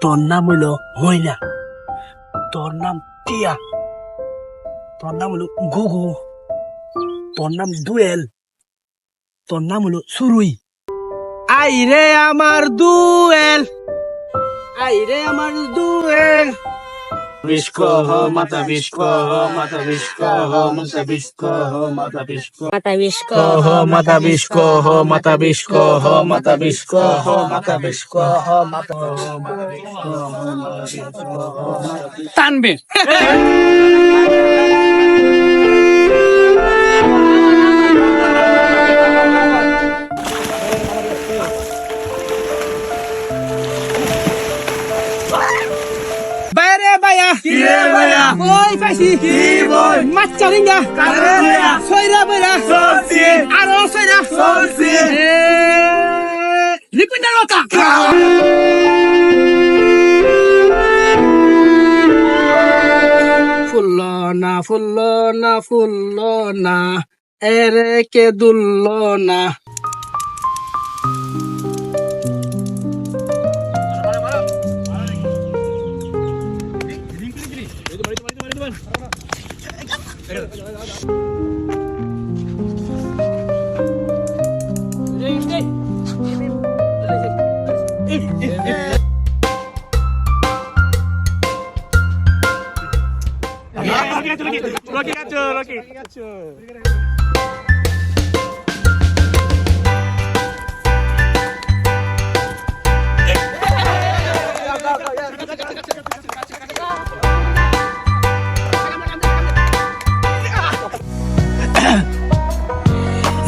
তোর নাম হলো হইনা তোর নাম টিয়া। তোর নাম হলো গুগু। তোর নাম দুয়েল। তোর নাম হলো সুরুই। আই রে আমার দুয়েল। আই রে আমার দুয়েল। বিস্ক মাতা বিস্ক Mata বিস্ক মাতা বিস্ক মাতা বিস্ক Mata Visco. মাতা বিস্ক মাতা বিস্ক মাতা Mata মাতা বিস্ক টানবে বাইরে বাইয়া কি রে বাইয়া? ওই পাইছি। কি বই? মাছ চালিঙ্গা। কারে বাইয়া? সইরা বাইরা সরছি আরও সইরা। সরছি রিপিটার কথা ফুল্ল না ফুল্ল না ফুল্ল না। এরে কে দুল্ল না। Rocky Gacha, Rocky Gacha, Rocky Gacha.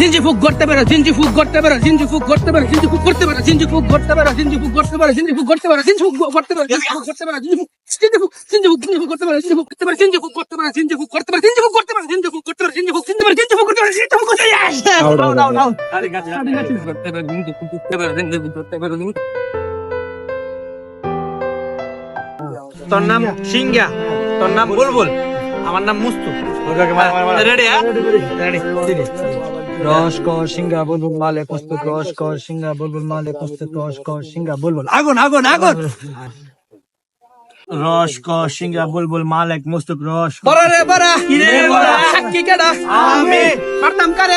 জিঞ্জি ফুক করতে পারো জিঞ্জি ফুক করতে পারো জিঞ্জি ফুক করতে পারো জিঞ্জি ফুক করতে পারো জিঞ্জি ফুক করতে পারো জিঞ্জি ফুক করতে পারো জিঞ্জি ফুক করতে পারো জিঞ্জি ফুক করতে পারো জিঞ্জি ফুক করতে পারো জিঞ্জি ফুক জিঞ্জি ফুক জিঞ্জি ফুক জিঞ্জি ফুক করতে পারো জিঞ্জি ফুক করতে পারো জিঞ্জি ফুক করতে পারো জিঞ্জি ফুক করতে পারো জিঞ্জি ফুক করতে পারো জিঞ্জি ফুক করতে পারো জিঞ্জি ফুক জিঞ্জি ফুক জিঞ্জি ফুক করতে পারো জিঞ্জি ফুক করতে পারো আরে গাছে করতে পারো জিঞ্জি ফুক করতে পারো জিঞ্জি ফুক করতে পারো তোর নাম সিংহা তোর নাম বুলবুল আমার নাম মুস্তু রেডি হ্যাঁ রেডি রস কর সিংহা বুলবুল মালে পুস্তক রস কর সিংহা বুলবুল মালে পুস্তক রস কর সিংহা বুলবুল। আগুন আগুন আগুন! রস কর সিংহা বুলবুল মালেক মুস্তক রস বড় রে বড়! বড়? সাক্ষী কেডা? আমি। পারতাম কারে?